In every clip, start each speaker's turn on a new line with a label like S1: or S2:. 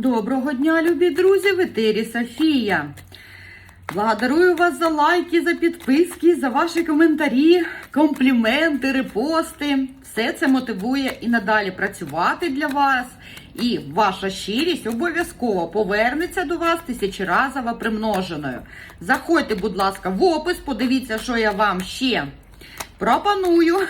S1: Доброго дня, любі друзі! В етері Софія. Благодарую вас за лайки, за підписки, за ваші коментарі, компліменти, репости. Все це мотивує і надалі працювати для вас. І ваша щирість обов'язково повернеться до вас тисячеразово примноженою. Заходьте, будь ласка, в опис, подивіться, що я вам ще Пропоную.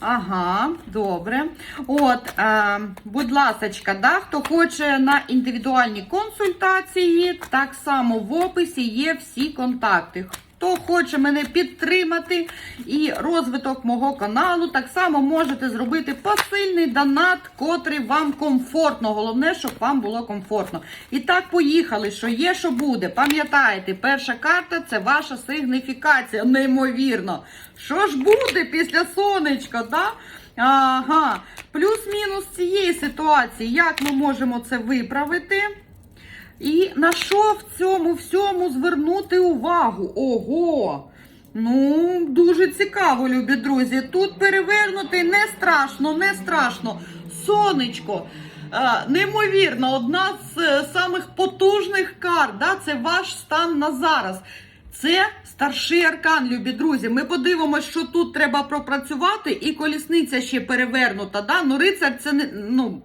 S1: Ага, добре. От, е, будь ласочка, да, хто хоче на індивідуальні консультації, так само в описі є всі контакти. Хто хоче мене підтримати і розвиток мого каналу, так само можете зробити посильний донат, котрий вам комфортно. Головне, щоб вам було комфортно. І так, поїхали. Що є, що буде. Пам'ятаєте, перша карта це ваша сигніфікація. Неймовірно. Що ж буде після сонечка? Да? Ага. Плюс-мінус цієї ситуації, як ми можемо це виправити? І на що в цьому всьому звернути увагу? Ого! Ну, дуже цікаво, любі друзі. Тут перевернути не страшно, не страшно. Сонечко. е, Неймовірно, одна з е, самих потужних карт. Да? Це ваш стан на зараз. Це старший аркан, любі друзі. Ми подивимося, що тут треба пропрацювати, і колісниця ще перевернута. Да? Ну, рицар це не. ну...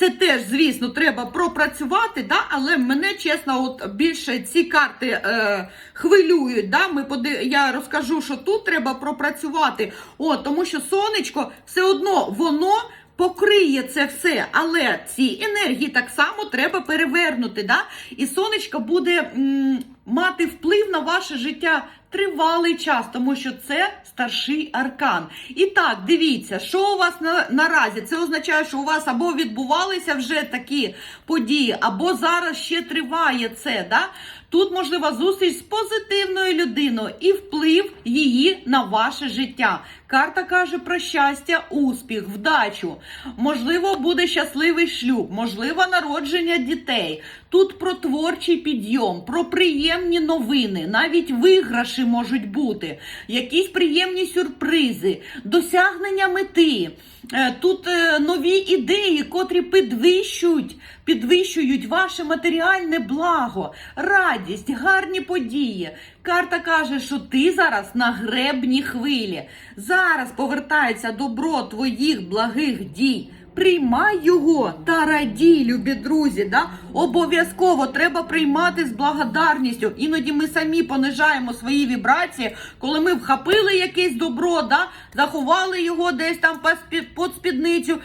S1: Це теж, звісно, треба пропрацювати, да? але мене чесно, от більше ці карти е, хвилюють. Да? Ми поди... Я розкажу, що тут треба пропрацювати. От, тому що сонечко все одно воно покриє це все. Але ці енергії так само треба перевернути. Да? І сонечко буде м, мати вплив на ваше життя тривалий час, тому що це старший аркан. І так, дивіться, що у вас на, наразі? Це означає, що у вас або відбувалися вже такі події, або зараз ще триває це. Да? Тут можлива зустріч з позитивною людиною і вплив її на ваше життя. Карта каже про щастя, успіх, вдачу. Можливо, буде щасливий шлюб, можливо, народження дітей. Тут про творчий підйом, про приємні новини, навіть виграші можуть бути, якісь приємні сюрпризи, досягнення мети. Е, Тут е, нові ідеї, котрі підвищують, підвищують ваше матеріальне благо, радість, гарні події. Карта каже, що ти зараз на гребні хвилі. Зараз повертається добро твоїх благих дій. Приймай його та радій, любі друзі. Да? Обов'язково треба приймати з благодарністю. Іноді ми самі понижаємо свої вібрації, коли ми вхопили якесь добро, да? заховали його десь там під спідницю,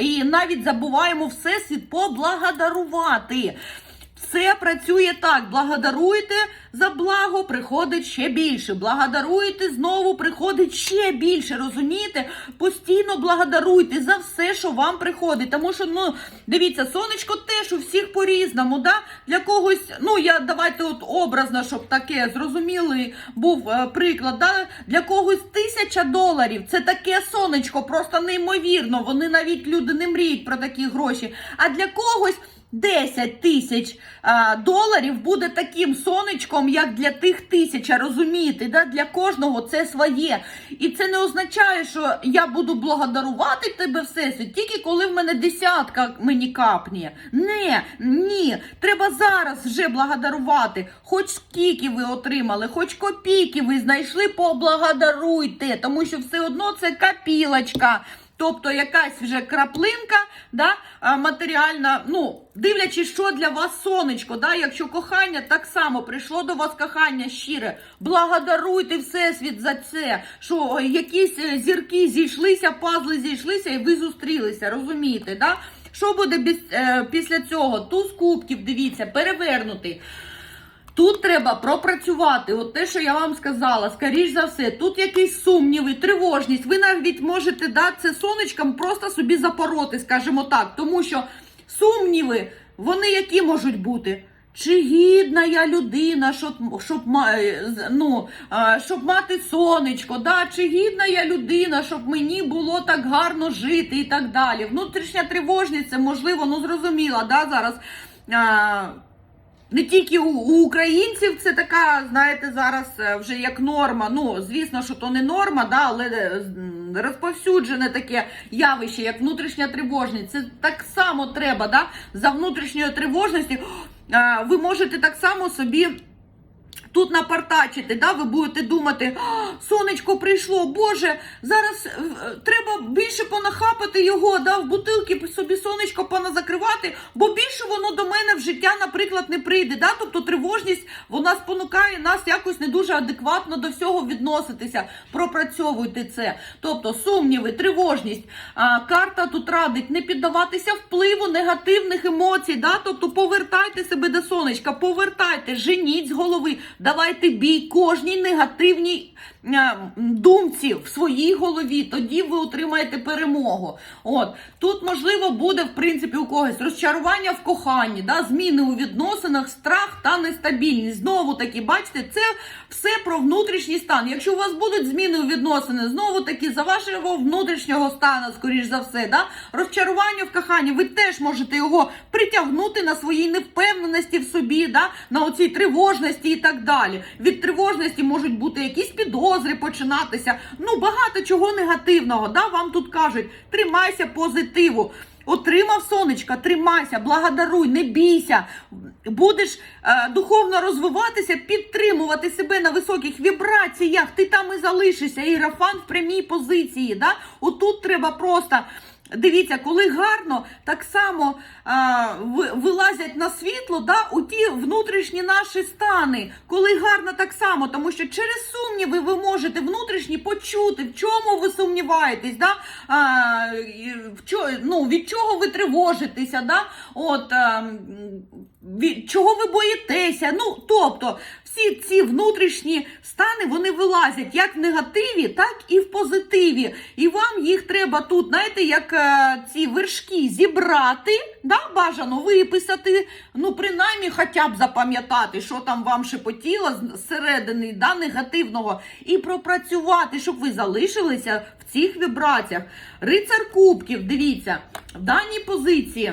S1: і навіть забуваємо всесвіт поблагодарувати. Все працює так. Благодаруєте за благо, приходить ще більше. Благодаруєте знову, приходить ще більше. Розумієте? Постійно благодаруйте за все, що вам приходить. Тому що, ну, дивіться, сонечко теж у всіх по-різному. Да? Для когось, ну я давайте от образно, щоб таке зрозумілий був е, приклад. Да? Для когось тисяча доларів. Це таке сонечко, просто неймовірно. Вони навіть люди не мріють про такі гроші. А для когось. 10 тисяч доларів буде таким сонечком, як для тих тисяча. Розумієте, да? для кожного це своє. І це не означає, що я буду благодарувати тебе всесвіт, тільки коли в мене десятка мені капне. Не, ні. Треба зараз вже благодарувати. Хоч скільки ви отримали, хоч копійки ви знайшли, поблагодаруйте, тому що все одно це копілочка. Тобто якась вже краплинка, да, матеріальна, ну, дивлячись, що для вас сонечко, да, якщо кохання так само прийшло до вас кохання щире, благодаруйте Всесвіт за це, що якісь е, зірки зійшлися, пазли зійшлися і ви зустрілися, розумієте, да? Що буде е, після цього? Туз кубків, дивіться, перевернутий. Тут треба пропрацювати. От те, що я вам сказала, скоріш за все, тут якісь сумніви, тривожність. Ви навіть можете дати це сонечкам просто собі запороти, скажімо так. Тому що сумніви, вони які можуть бути? Чи гідна я людина, щоб, щоб, е, ну, щоб мати сонечко, да? чи гідна я людина, щоб мені було так гарно жити і так далі. Внутрішня тривожність, це можливо, ну зрозуміла, да, зараз. Не тільки у, у українців це така, знаєте, зараз е, вже як норма. Ну, звісно, що то не норма, да, але е, розповсюджене таке явище, як внутрішня тривожність. Це так само треба, да, за внутрішньою тривожністю. е, Ви можете так само собі. Тут напартачити, да, ви будете думати, сонечко прийшло, Боже, зараз е, треба більше понахапати його, да, в бутилки собі сонечко поназакривати, бо більше воно до мене в життя, наприклад, не прийде. Да? Тобто тривожність вона спонукає нас якось не дуже адекватно до всього відноситися. Пропрацьовуйте це. Тобто сумніви, тривожність. Карта тут радить не піддаватися впливу негативних емоцій. Да? Тобто повертайте себе до сонечка, повертайте, женіть з голови, давайте бій кожній негативній е, думці в своїй голові. Тоді ви отримаєте перемогу. От тут можливо буде в принципі у когось розчарування в коханні, да? зміни у відносинах, страх та нестабільність. Знову таки, бачите, це все про внутрішній стан. Якщо у вас будуть зміни у відносини, знову таки за вашого внутрішнього стану, скоріш за все, да? розчарування в коханні, ви теж можете його притягнути на своїй невпевненості в собі, да? на оцій тривожності і так далі. Від тривожності можуть бути якісь підозри починатися. Ну, багато чого негативного. Да? Вам тут кажуть, тримайся позитиву. Отримав сонечка, тримайся, благодаруй, не бійся. Будеш е, духовно розвиватися, підтримувати себе на високих вібраціях. Ти там і залишишся. І рафан в прямій позиції. Да? Отут треба просто. Дивіться, коли гарно, так само а, вилазять на світло, да, у ті внутрішні наші стани. Коли гарно, так само, тому що через сумніви ви можете внутрішні почути, в чому ви сумніваєтесь, да, а, в чо, ну, від чого ви тривожитеся, да, от, а, від чого ви боїтеся. Ну, тобто, всі ці внутрішні стани вони вилазять як в негативі, так і в позитиві. І вам їх треба тут, знаєте, як е, ці вершки зібрати, да, бажано виписати, ну, принаймні, хоча б запам'ятати, що там вам шепотіло зсередини да, негативного, і пропрацювати, щоб ви залишилися в цих вібраціях. Рицар кубків, дивіться, в даній позиції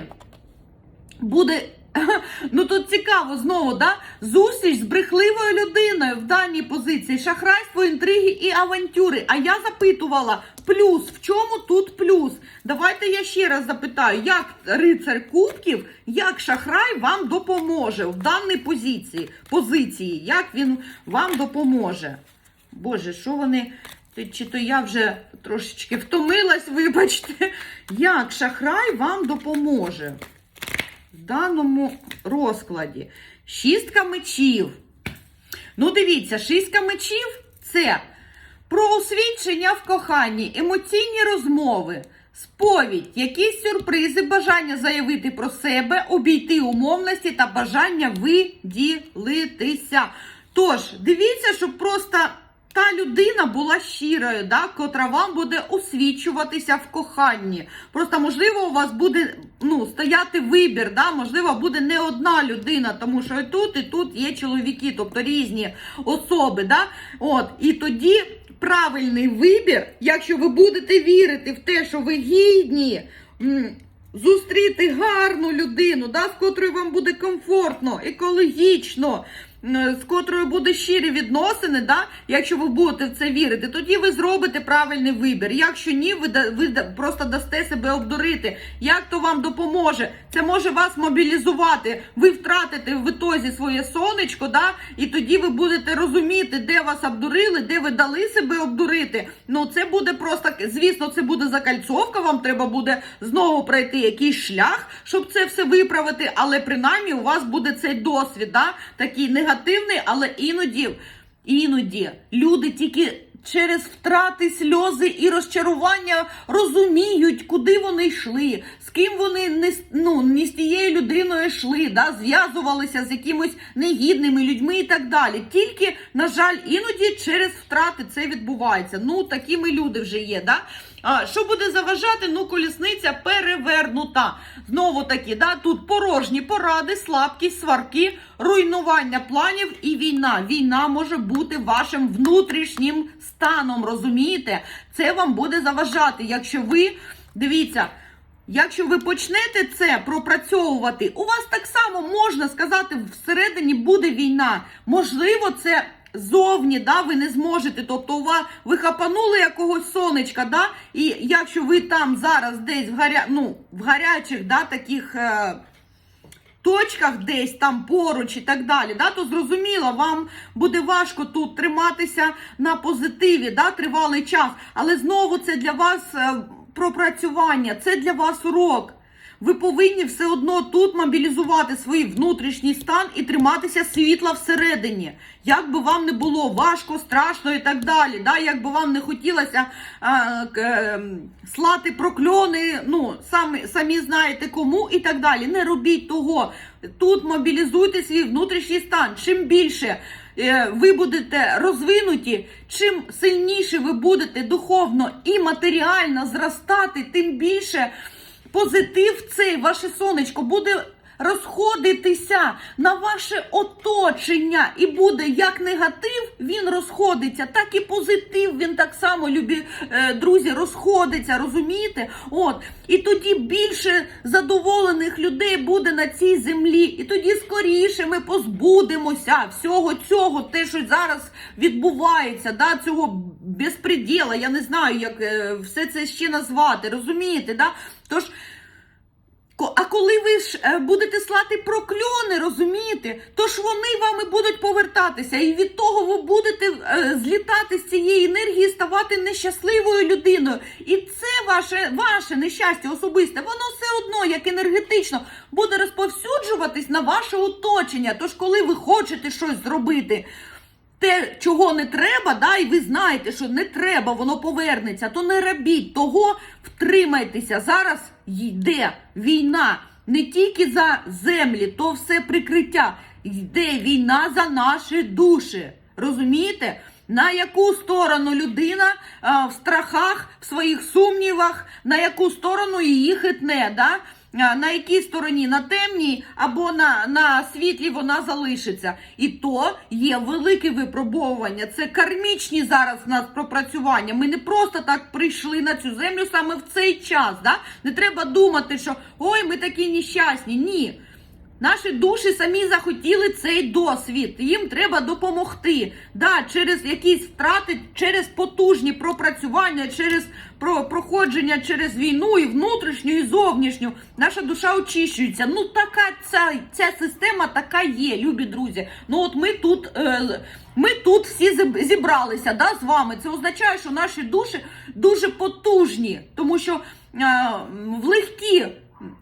S1: буде. Ну тут цікаво знову, да? Зустріч з брехливою людиною в даній позиції, шахрайство, інтриги і авантюри. А я запитувала плюс. В чому тут плюс? Давайте я ще раз запитаю, як рицар кубків, як шахрай вам допоможе в даній позиції, позиції, як він вам допоможе? Боже, що вони. Чи то я вже трошечки втомилась, вибачте. Як шахрай вам допоможе? Даному розкладі. Шістка мечів. Ну, дивіться, шістка мечів це про освідчення в коханні, емоційні розмови, сповідь, якісь сюрпризи, бажання заявити про себе, обійти умовності та бажання виділитися. Тож, дивіться, щоб просто. Та людина була щирою, да, котра вам буде освічуватися в коханні. Просто, можливо, у вас буде ну, стояти вибір, да, можливо, буде не одна людина, тому що і тут, і тут є чоловіки, тобто різні особи. Да? От, і тоді правильний вибір, якщо ви будете вірити в те, що ви гідні. Зустріти гарну людину, да, з котрою вам буде комфортно, екологічно, з котрою буде щирі відносини, да, якщо ви будете в це вірити, тоді ви зробите правильний вибір. Якщо ні, ви, ви просто дасте себе обдурити. Як то вам допоможе? Це може вас мобілізувати. Ви втратите в ітозі своє сонечко, да, і тоді ви будете розуміти, де вас обдурили, де ви дали себе обдурити. Ну це буде просто, звісно, це буде закальцовка. Вам треба буде знову пройти якийсь шлях, щоб це все виправити. Але принаймні у вас буде цей досвід, да, такий негативний, але іноді, іноді люди тільки. Через втрати, сльози і розчарування розуміють, куди вони йшли, з ким вони не, ну, не з тією людиною йшли, да, зв'язувалися з якимось негідними людьми і так далі. Тільки, на жаль, іноді через втрати це відбувається. Ну, такі ми люди вже є. Да? А, що буде заважати? Ну, колісниця перевернута. Знову таки, да, тут порожні поради, слабкість, сварки, руйнування планів і війна. Війна може бути вашим внутрішнім станом, розумієте? Це вам буде заважати, якщо ви, дивіться, Якщо ви почнете це пропрацьовувати, у вас так само можна сказати, всередині буде війна. Можливо, це зовні, да, ви не зможете. Тобто, у вас ви хапанули якогось сонечка, да, і якщо ви там зараз десь в гаря, ну, в гарячих, да, таких. Е, точках десь там поруч і так далі, да, то зрозуміло, вам буде важко тут триматися на позитиві, да, тривалий час. Але знову це для вас е, пропрацювання, це для вас урок. Ви повинні все одно тут мобілізувати свій внутрішній стан і триматися світла всередині. Як би вам не було важко, страшно і так далі. Да? Як би вам не хотілося а, к, е, слати прокльони, ну, самі, самі знаєте кому і так далі. Не робіть того. Тут мобілізуйте свій внутрішній стан. Чим більше е, ви будете розвинуті, чим сильніше ви будете духовно і матеріально зростати, тим більше позитив цей, ваше сонечко, буде розходитися на ваше оточення. І буде як негатив, він розходиться, так і позитив. Він так само, любі е, друзі, розходиться, розумієте? От. І тоді більше задоволених людей буде на цій землі. І тоді скоріше ми позбудемося всього цього, те, що зараз відбувається, да, цього безпреділа. Я не знаю, як е, все це ще назвати. Розумієте? Да? Тож. А коли ви ж е, будете слати прокльони, розумієте, то ж вони вами будуть повертатися, і від того ви будете е, злітати з цієї енергії, ставати нещасливою людиною. І це ваше, ваше нещастя особисте, воно все одно, як енергетично, буде розповсюджуватись на ваше оточення. Тож, коли ви хочете щось зробити, те, чого не треба, да, і ви знаєте, що не треба, воно повернеться, то не робіть того, втримайтеся. Зараз йде війна не тільки за землі, то все прикриття. Йде війна за наші душі. Розумієте? На яку сторону людина а, в страхах, в своїх сумнівах, на яку сторону її хитне, да? На якій стороні на темній або на, на світлі вона залишиться. І то є велике випробовування. Це кармічні зараз в нас пропрацювання. Ми не просто так прийшли на цю землю саме в цей час. Да? Не треба думати, що ой, ми такі нещасні. Ні. Наші душі самі захотіли цей досвід. Їм треба допомогти. Да, через якісь втрати, через потужні пропрацювання, через про, проходження через війну і внутрішню, і зовнішню. Наша душа очищується. Ну, така ця, ця система така є, любі друзі. Ну от ми тут. Е, ми тут всі зібралися да, з вами. Це означає, що наші душі дуже потужні, тому що е, в легкі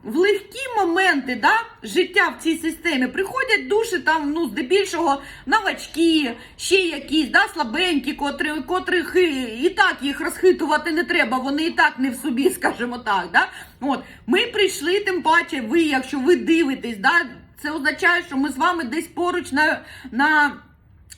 S1: в легкі моменти да, життя в цій системі приходять душі там, ну, здебільшого новачки, ще якісь да, слабенькі, котрі, котрих і, так їх розхитувати не треба, вони і так не в собі, скажімо так. Да? От, ми прийшли, тим паче, ви, якщо ви дивитесь, да, це означає, що ми з вами десь поруч на. на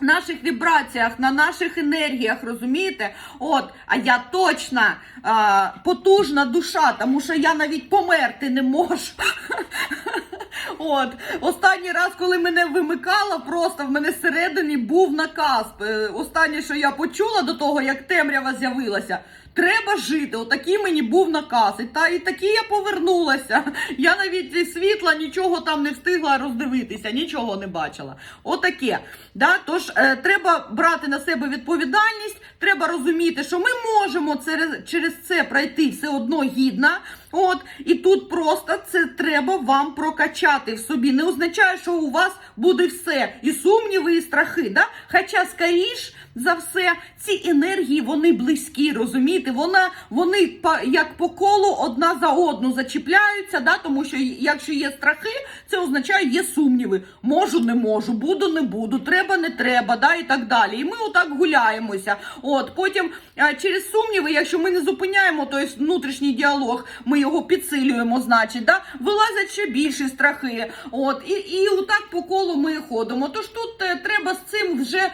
S1: наших вібраціях, на наших енергіях, розумієте? От, а я точно а, потужна душа, тому що я навіть померти не можу. От, останній раз, коли мене вимикало, просто в мене всередині був наказ. Е, Останнє, що я почула до того, як темрява з'явилася. Треба жити, отакий мені був наказ. І та і таки я повернулася. Я навіть світла нічого там не встигла роздивитися, нічого не бачила. Отаке. Да? Тож е, треба брати на себе відповідальність, треба розуміти, що ми можемо через, через це пройти все одно гідно. От, і тут просто це треба вам прокачати в собі. Не означає, що у вас буде все, і сумніви, і страхи. Да? Хоча, скоріш за все, ці енергії вони близькі, розумієте? Вона, вони як по колу одна за одну зачіпляються, да? тому що якщо є страхи, це означає є сумніви. Можу, не можу, буду, не буду, треба, не треба, да? і так далі. І ми отак гуляємося. От, потім е, через сумніви, якщо ми не зупиняємо той внутрішній діалог, ми його підсилюємо, значить, да? вилазять ще більші страхи. От, і, і отак по колу ми ходимо. Тож тут е, треба з цим вже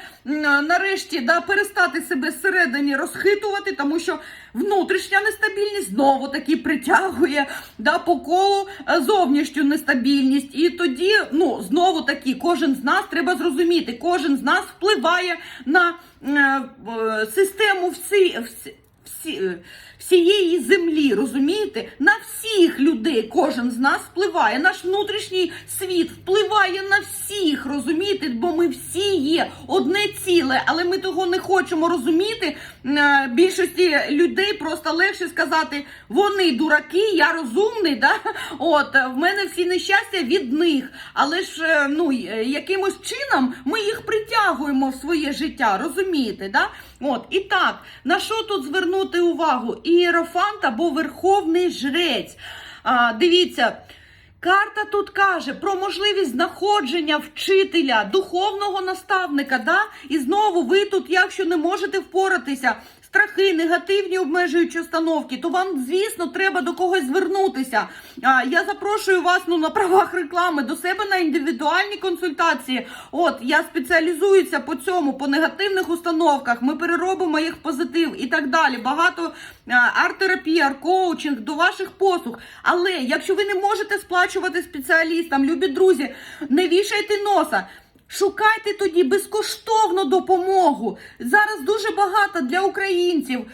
S1: нарешті да, перестати себе зсередині розхитувати, тому що внутрішня нестабільність знову таки притягує да, по колу е, зовнішню нестабільність. І тоді, ну, знову таки, кожен з нас треба зрозуміти, кожен з нас впливає на е, е, систему всі, всі, всі, е, всієї землі, розумієте? На всіх людей кожен з нас впливає. Наш внутрішній світ впливає на всіх, розумієте? Бо ми всі є одне ціле, але ми того не хочемо розуміти. Е, Більшості людей просто легше сказати, вони дураки, я розумний, да? От в мене всі нещастя від них. Але ж е, ну якимось чином ми їх притягуємо в своє життя, розумієте? Да? От і так, на що тут звернути увагу? Ієрофант або верховний жрець. А, дивіться. Карта тут каже про можливість знаходження вчителя, духовного наставника. Да? І знову ви тут, якщо не можете впоратися, страхи, негативні обмежуючі установки, то вам, звісно, треба до когось звернутися. Я запрошую вас ну, на правах реклами до себе на індивідуальні консультації. От я спеціалізуюся по цьому, по негативних установках. Ми переробимо їх в позитив і так далі. Багато арт-терапії, арт-коучинг до ваших послуг. Але якщо ви не можете сплачувати спеціалістам, любі друзі, не вішайте носа. Шукайте тоді безкоштовну допомогу. Зараз дуже багато для українців,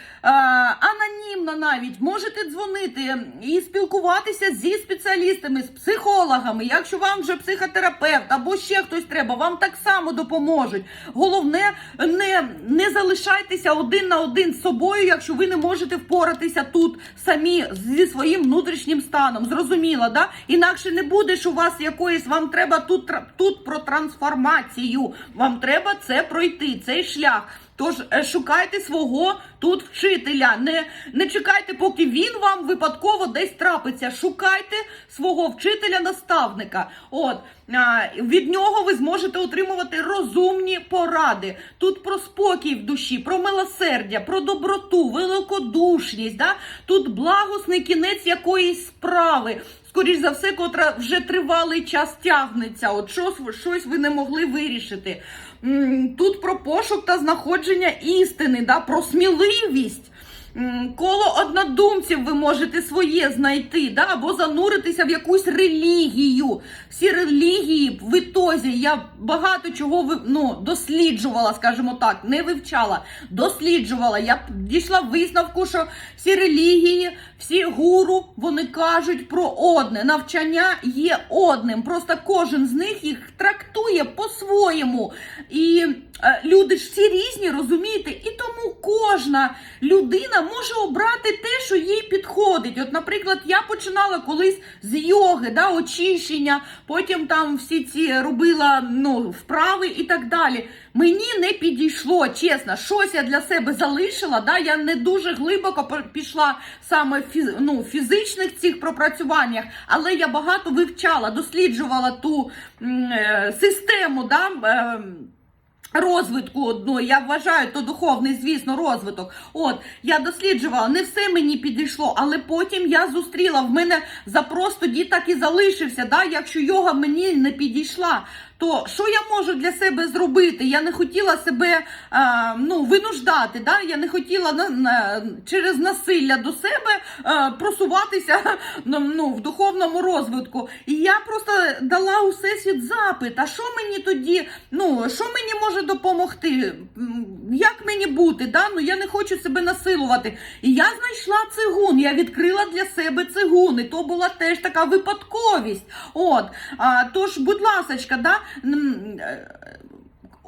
S1: анонімно навіть можете дзвонити і спілкуватися зі спеціалістами, з психологами. Якщо вам вже психотерапевт або ще хтось треба, вам так само допоможуть. Головне, не, не залишайтеся один на один з собою, якщо ви не можете впоратися тут самі зі своїм внутрішнім станом. Зрозуміло, да? Інакше не буде ж у вас якоїсь, вам треба тут, тут про трансформацію. Вам треба це пройти, цей шлях. Тож е, шукайте свого тут вчителя. Не, не чекайте, поки він вам випадково десь трапиться. Шукайте свого вчителя-наставника. От від нього ви зможете отримувати розумні поради. Тут про спокій в душі, про милосердя, про доброту, великодушність. Да? Тут благосний кінець якоїсь справи. Скоріш за все, котра вже тривалий час тягнеться. От щось, щось ви не могли вирішити. Тут про пошук та знаходження істини, да? про сміливість. Коло однодумців ви можете своє знайти, да? або зануритися в якусь релігію. Всі релігії в ітозі я багато чого ну, досліджувала, скажімо так, не вивчала, досліджувала. Я дійшла висновку, що всі релігії, всі гуру, вони кажуть про одне. Навчання є одним. Просто кожен з них їх трактує по-своєму. І люди ж всі різні, розумієте? І тому кожна людина може обрати те, що їй підходить. От, наприклад, я починала колись з йоги, да, очищення, потім там всі ці робила ну, вправи і так далі. Мені не підійшло, чесно, щось я для себе залишила. Да, я не дуже глибоко пішла саме в ну, фізичних цих пропрацюваннях, але я багато вивчала, досліджувала ту м, е, систему. Да, е, Розвитку одної, я вважаю, то духовний, звісно, розвиток. От я досліджувала, не все мені підійшло, але потім я зустріла. В мене запрос тоді так і залишився. Да? Якщо йога мені не підійшла, то що я можу для себе зробити? Я не хотіла себе е, ну, винуждати. Да? Я не хотіла на, на, через насилля до себе е, просуватися ну, ну, в духовному розвитку. І я просто дала у всесвіт запит. А що мені тоді? Ну що мені може допомогти? Як мені бути? Да? Ну я не хочу себе насилувати. І я знайшла цигун. Я відкрила для себе цигун. І то була теж така випадковість. От а, тож, будь ласочка, да. Е,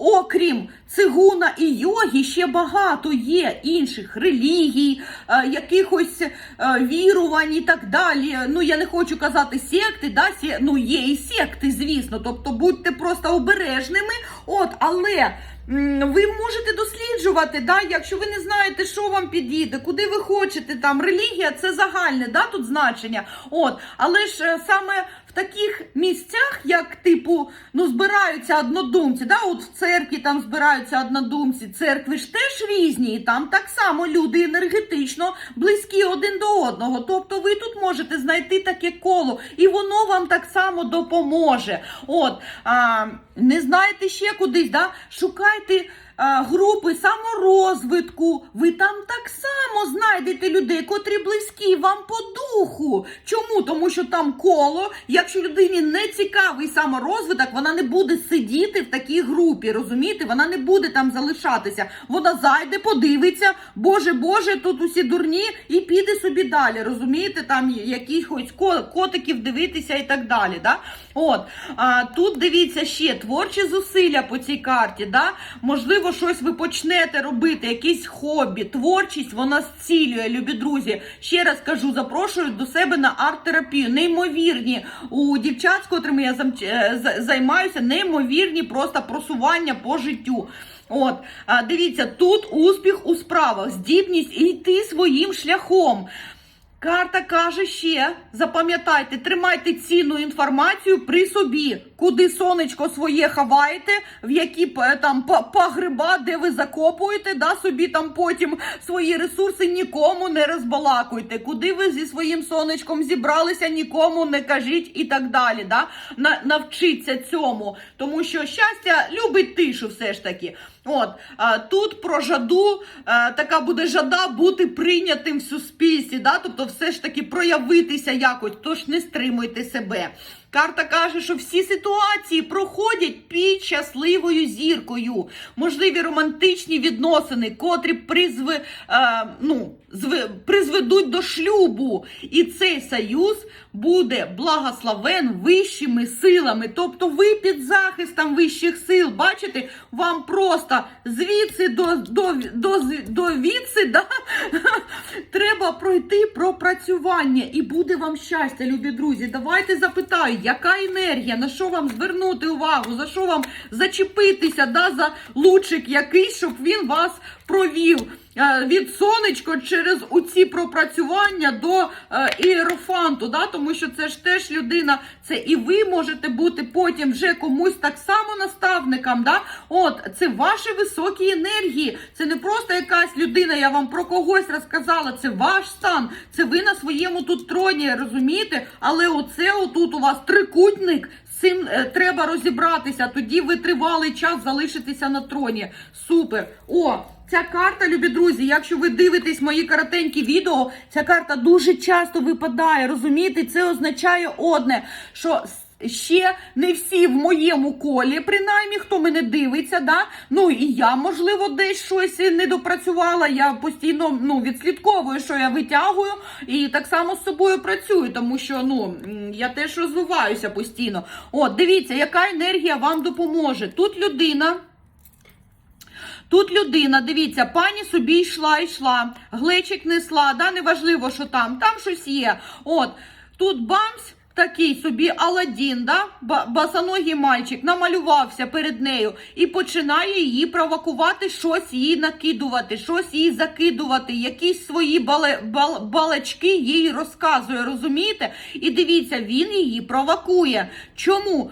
S1: Окрім цигуна і йоги, ще багато є інших релігій, е, якихось е, вірувань і так далі. Ну я не хочу казати секти, да, ну є і секти, звісно. Тобто будьте просто обережними. От, але ви можете досліджувати, да, якщо ви не знаєте, що вам підійде, куди ви хочете. Там релігія це загальне, да, тут значення. От, але ж саме в таких місцях, як типу, ну збираються однодумці, да, от в церкві там збираються однодумці, церкви ж теж різні, і там так само люди енергетично близькі один до одного. Тобто ви тут можете знайти таке коло, і воно вам так само допоможе. От, а, не знаєте ще кудись, да? шукайте групи саморозвитку. Ви там так само знайдете людей, котрі близькі вам по духу. Чому? Тому що там коло, якщо людині не цікавий саморозвиток, вона не буде сидіти в такій групі, розумієте? Вона не буде там залишатися. Вона зайде, подивиться, Боже, Боже, тут усі дурні, і піде собі далі. Розумієте, там якихось ко- котиків дивитися і так далі. Да? От а, тут дивіться ще творчі зусилля по цій карті. Да? Можливо, щось ви почнете робити, якесь хобі, творчість вона зцілює, любі друзі. Ще раз кажу, запрошую до себе на арт-терапію. Неймовірні у дівчат, з котрими я е, за- займаюся, неймовірні просто просування по життю. От, дивіться, тут успіх у справах, здібність йти своїм шляхом. Карта каже ще: запам'ятайте, тримайте цінну інформацію при собі, куди сонечко своє ховаєте, в які там па- пагреба, де ви закопуєте, да, собі там потім свої ресурси нікому не розбалакуйте. Куди ви зі своїм сонечком зібралися, нікому не кажіть і так далі. Да? На, навчіться цьому, тому що щастя любить тишу, все ж таки. От тут про жаду така буде жада бути прийнятим в суспільстві, да? тобто все ж таки проявитися якось, тож не стримуйте себе. Карта каже, що всі ситуації проходять під щасливою зіркою. Можливі романтичні відносини, котрі призви, е, ну, призведуть до шлюбу. І цей союз буде благословен вищими силами. Тобто ви під захистом вищих сил. Бачите, вам просто звідси до, до, до, до відси да? треба пройти пропрацювання. І буде вам щастя, любі друзі. Давайте запитаю, яка енергія, на що вам звернути увагу, за що вам зачепитися, да, за лучик якийсь, щоб він вас провів від сонечко через оці пропрацювання до е, іерофанту, да, тому що це ж теж людина, це і ви можете бути потім вже комусь так само наставником. Да? От, це ваші високі енергії. Це не просто якась людина, я вам про когось розказала, це ваш стан, це ви на своєму тут троні, розумієте? Але оце отут у вас трикутник. Цим е, треба розібратися. Тоді ви тривалий час залишитеся на троні. Супер. О, ця карта, любі друзі, якщо ви дивитесь мої коротенькі відео, ця карта дуже часто випадає. Розумієте, це означає одне, що ще не всі в моєму колі, принаймні, хто мене дивиться, да? ну і я, можливо, десь щось не допрацювала. Я постійно ну, відслідковую, що я витягую, і так само з собою працюю, тому що ну, я теж розвиваюся постійно. От, дивіться, яка енергія вам допоможе. Тут людина. Тут людина, дивіться, пані собі йшла, йшла, глечик несла, да, неважливо, що там, там щось є. От, тут бамс, такий собі Аладдін, да, ба- басаногий мальчик, намалювався перед нею і починає її провокувати, щось їй накидувати, щось їй закидувати, якісь свої бале, бал, балачки їй розказує, розумієте? І дивіться, він її провокує. Чому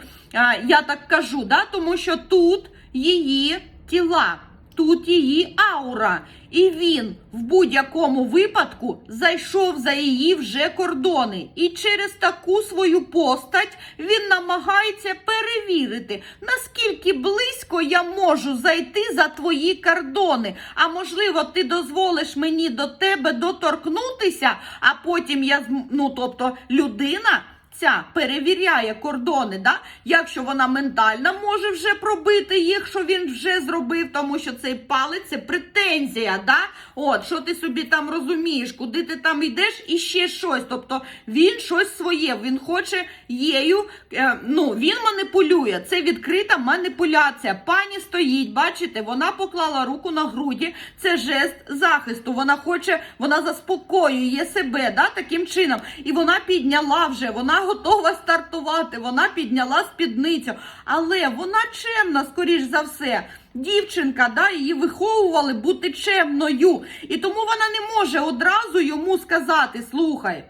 S1: я так кажу? Да? Тому що тут її тіла тут її аура. І він в будь-якому випадку зайшов за її вже кордони. І через таку свою постать він намагається перевірити, наскільки близько я можу зайти за твої кордони. А можливо, ти дозволиш мені до тебе доторкнутися, а потім я ну, тобто людина ця перевіряє кордони, да? якщо вона ментально може вже пробити їх, що він вже зробив, тому що цей палець це претензія. Да? От, що ти собі там розумієш, куди ти там йдеш і ще щось. Тобто він щось своє, він хоче єю, е, ну він маніпулює. Це відкрита маніпуляція. Пані стоїть, бачите, вона поклала руку на груді. Це жест захисту. Вона хоче, вона заспокоює себе да, таким чином. І вона підняла вже, вона готова стартувати, вона підняла спідницю. Але вона чемна, скоріш за все. Дівчинка, да, її виховували бути чемною. І тому вона не може одразу йому сказати: слухай.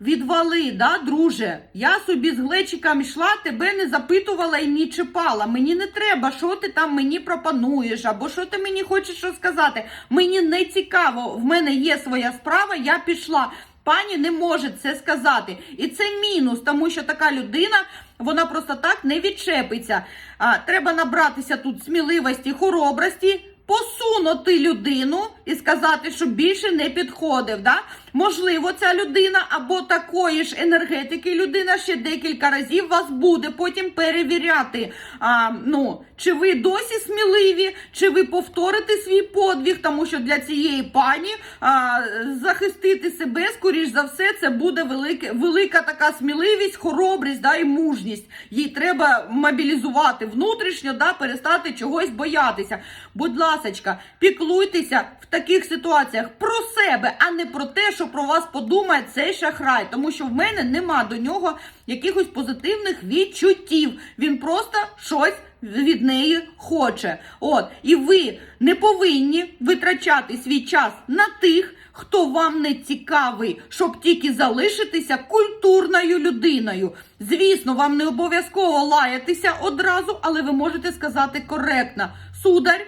S1: Відвали, да, друже. Я собі з глечиком йшла, тебе не запитувала і не чіпала. Мені не треба, що ти там мені пропонуєш, або що ти мені хочеш що сказати. Мені не цікаво. В мене є своя справа, я пішла. Пані не може це сказати. І це мінус, тому що така людина, вона просто так не відчепиться. А, треба набратися тут сміливості, хоробрості, посунути людину і сказати, що більше не підходив. Да? Можливо, ця людина або такої ж енергетики людина ще декілька разів вас буде потім перевіряти. А, ну, чи ви досі сміливі, чи ви повторите свій подвиг, тому що для цієї пані а, захистити себе, скоріш за все, це буде велике, велика така сміливість, хоробрість да, і мужність. Їй треба мобілізувати внутрішньо, да, перестати чогось боятися. Будь ласочка, піклуйтеся в таких ситуаціях про себе, а не про те, що про вас подумає цей шахрай. Тому що в мене нема до нього якихось позитивних відчуттів. Він просто щось від неї хоче. От, і ви не повинні витрачати свій час на тих, хто вам не цікавий, щоб тільки залишитися культурною людиною. Звісно, вам не обов'язково лаятися одразу, але ви можете сказати коректно: сударь,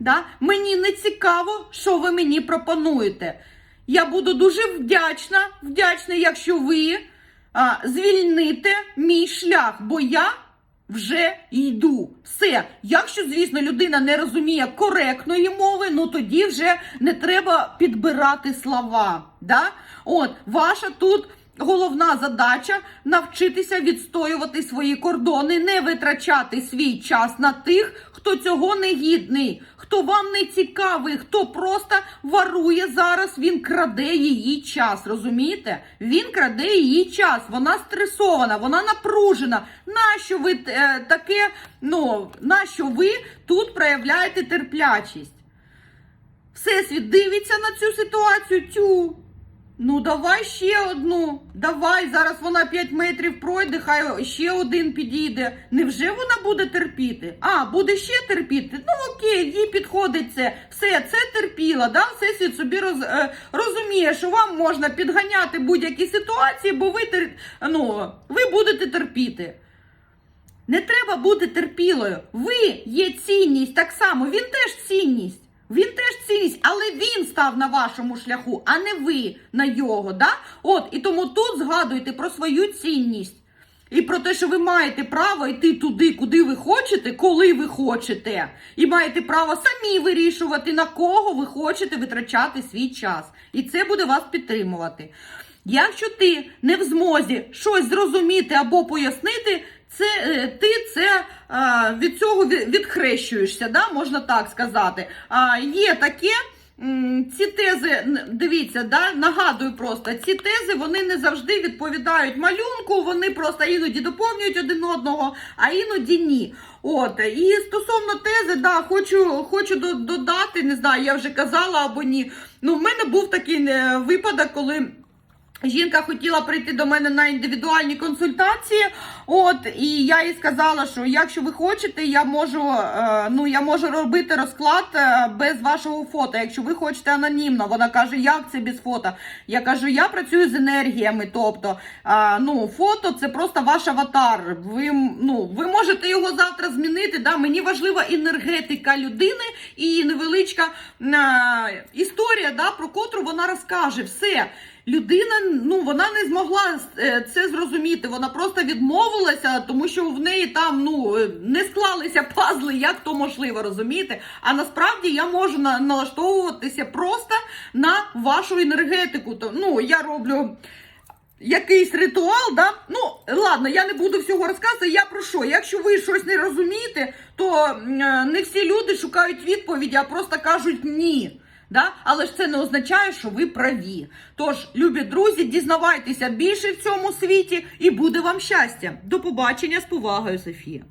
S1: да, мені не цікаво, що ви мені пропонуєте. Я буду дуже вдячна, вдячна, якщо ви а, звільните мій шлях, бо я вже йду. Все. Якщо, звісно, людина не розуміє коректної мови, ну тоді вже не треба підбирати слова. Да? От, ваша тут. Головна задача навчитися відстоювати свої кордони, не витрачати свій час на тих, хто цього не гідний, хто вам не цікавий, хто просто варує зараз. Він краде її час. Розумієте? Він краде її час. Вона стресована, вона напружена. Нащо ви е, таке? Ну нащо ви тут проявляєте терплячість? Всесвіт дивиться на цю ситуацію. Тю. Ну, давай ще одну. Давай, зараз вона 5 метрів пройде, хай ще один підійде. Невже вона буде терпіти? А, буде ще терпіти? Ну окей, їй підходить це. Все, це терпіла. Да? Всесвіт собі роз, е, розуміє, що вам можна підганяти будь-які ситуації, бо ви, тер, ну, ви будете терпіти. Не треба бути терпілою. Ви є цінність так само, він теж цінність. Він теж цінність, але він став на вашому шляху, а не ви на його. Да? От, і тому тут згадуйте про свою цінність. І про те, що ви маєте право йти туди, куди ви хочете, коли ви хочете. І маєте право самі вирішувати, на кого ви хочете витрачати свій час. І це буде вас підтримувати. Якщо ти не в змозі щось зрозуміти або пояснити, це е, ти це від цього ві- відхрещуєшся, да? можна так сказати. А, є таке. Ці тези, дивіться, да, нагадую просто, ці тези вони не завжди відповідають малюнку, вони просто іноді доповнюють один одного, а іноді ні. От, і стосовно тези, да, хочу, хочу додати, не знаю, я вже казала або ні. Ну, в мене був такий е, випадок, коли. Жінка хотіла прийти до мене на індивідуальні консультації. От і я їй сказала, що якщо ви хочете, я можу е, ну я можу робити розклад е, без вашого фото. Якщо ви хочете анонімно, вона каже, як це без фото? Я кажу, я працюю з енергіями. Тобто, ну фото це просто ваш аватар. Ви ну ви можете його завтра змінити. Да? Мені важлива енергетика людини і невеличка е, історія, да, про котру вона розкаже все. Людина ну вона не змогла е, це зрозуміти. Вона просто відмовилася, тому що в неї там ну е, не склалися пазли, як то можливо, розумієте? А насправді я можу налаштовуватися просто на вашу енергетику. То ну я роблю. Якийсь ритуал, да? Ну, ладно, я не буду всього розказувати. Я про що? Якщо ви щось не розумієте, то е, не всі люди шукають відповіді, а просто кажуть ні. Да? Але ж це не означає, що ви праві. Тож, любі друзі, дізнавайтеся більше в цьому світі і буде вам щастя. До побачення з повагою, Софія.